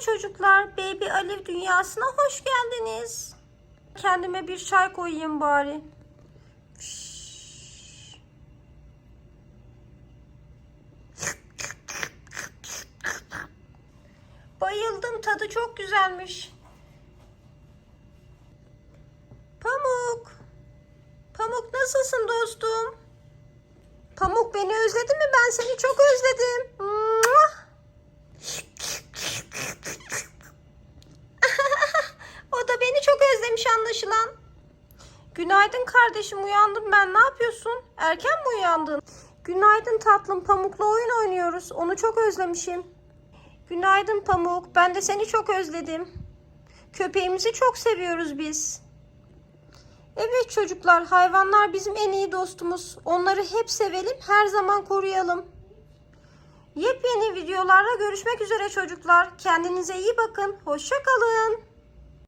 çocuklar, Baby Alif dünyasına hoş geldiniz. Kendime bir çay koyayım bari. Bayıldım, tadı çok güzelmiş. Pamuk. Pamuk nasılsın dostum? Pamuk beni özledin mi? Ben seni çok özledim. Muah! Özlemiş anlaşılan. Günaydın kardeşim uyandım ben. Ne yapıyorsun? Erken mi uyandın? Günaydın tatlım. Pamuk'la oyun oynuyoruz. Onu çok özlemişim. Günaydın Pamuk. Ben de seni çok özledim. Köpeğimizi çok seviyoruz biz. Evet çocuklar, hayvanlar bizim en iyi dostumuz. Onları hep sevelim, her zaman koruyalım. Yepyeni videolarla görüşmek üzere çocuklar. Kendinize iyi bakın. Hoşça kalın.